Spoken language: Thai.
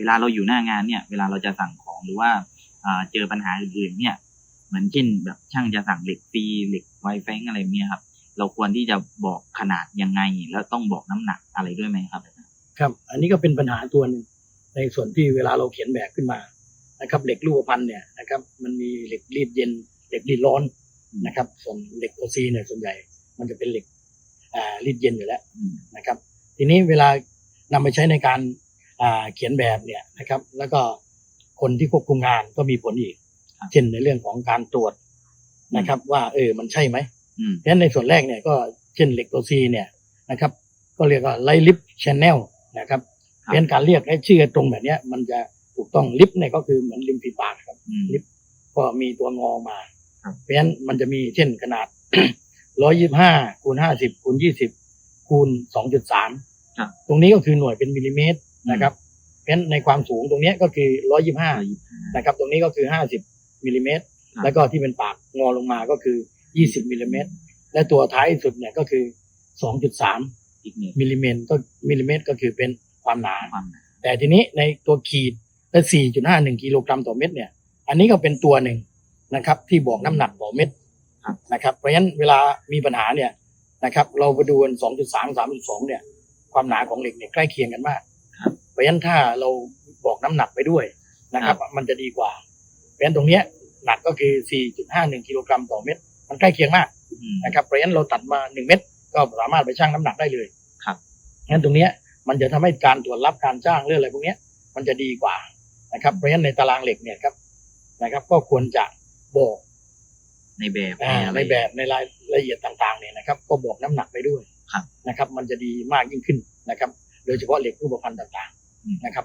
เวลาเราอยู่หน้างานเนี่ย เวลาเราจะสั่งของหรือว่าอ่าเจอปัญหาอื่นๆเนี่ยเหมือนเช่น แบบช่างจะสั่งเหล็กฟรีเหล็กไวแฟงอะไรแบบเนี่ยครับ เราควรที่จะบอกขนาดยังไง แล้วต้องบอกน้ำหนักอะไรด้วยไหมครับอาจารย์ครับ อันนี้ก็เป็นปัญหาตัวหนึ่งในส่วนที่เวลาเราเขียนแบบขึ้นมานะครับเหล็กรูปพรรณเนี่ยนะครับมันมีเหล็กรีดเย็นเหล็กรีดร้อนนะครับ ส่วนเหล็กโอซีเนี่ยส่วนใหญ่ มันจะเป็นเหล็กอ่ารีดเย็นอยู่แล้วอืมนะครับ ทีนี้เวลานำไปใช้ในการอ่า เขียนแบบเนี่ยนะครับ แล้วก็คนที่ควบคุมงานก็มีผลอีก เช่นในเรื่องของการตรวจนะครับ ว่าเออมันใช่ไหมอืมเพราะฉะนั้นในส่วนแรกเนี่ยก็เช่นเหล็กตัวซีเนี่ยนะครับ ก็เรียกว่าไลลิฟชแนลนะครับเพราะฉะนั้นการเรียกให้ชื่อตรงแบบเนี้ย มันจะถูกต้องลิฟเนี่ยก็คือเหมือนริมฝีปากครับอืมลิฟต์ก็มีตัวงอมาครับเพราะฉะนั้นมันจะมีเช่นขนาดร้อยยี่ห้าคูณห้าสิบคูณยี่สิบคูณสองจุดสามครับตรงนี้ก็คือหน่วยเป็นมิลลิเมตร นะครับเพราะฉะนั้นในความสูงตรงเนี้ยก็คือร้อยยี่ห้าร้อยยี่สิบห้านะครับ ตรงนี้ก็คือห้าสิบมิลลิเมตรครับ แล้วก็ที่เป็นปากงอลงมาก็คือยี่สิบมิลลิเมตรและตัวท้ายสุดเนี่ยก็คือสองจุดสามอีกหนึ่งมิลลิเมตรก็มิลลิเมตรก็คือเป็นความหนา ความหนาแต่ทีนี้ในตัวขีดและ 4.51 กิโลกรัมต่อเม็ดเนี่ย อันนี้ก็เป็นตัวหนึ่งนะครับ ที่บอกน้ำหนักต่อเม็ดนะครับ เพราะฉะนั้นเวลามีปัญหาเนี่ยนะครับ เราไปดูกัน2.3 3.2 เนี่ย ความหนาของเหล็กเนี่ยใกล้เคียงกันมากเพ ราะฉะนั้นถ้าเราบอกน้ำหนักไปด้วยนะครับ มันจะดีกว่า เพราะฉะนั้นตรงเนี้ยหนักก็คือ 4.51 กิโลกรัมต่อเม็ด มันใกล้เคียงมากอืมนะครับ เพราะฉะนั้นเราตัดมา 1 เม็ดก็สามารถไปชั่งน้ำหนักได้เลย ครับงั้นตรงเนี้ยมันจะทำให้การตรวจรับการจ้างเรื่องอะไรพวกเนี้ยมันจะดีกว่านะครับ เพราะฉะนั้นในตารางเหล็กเนี่ยครับนะครับ ก็ควรจะบอกในแบบอ่าอะไรในแบบในรายละเอียดต่าง ๆเนี่ยนะครับ ก็บอกน้ำหนักไปด้วยครับนะครับ มันจะดีมากยิ่งขึ้นนะครับ โดยเฉพาะเหล็กรูปพรรณต่างอืมๆ นะครับ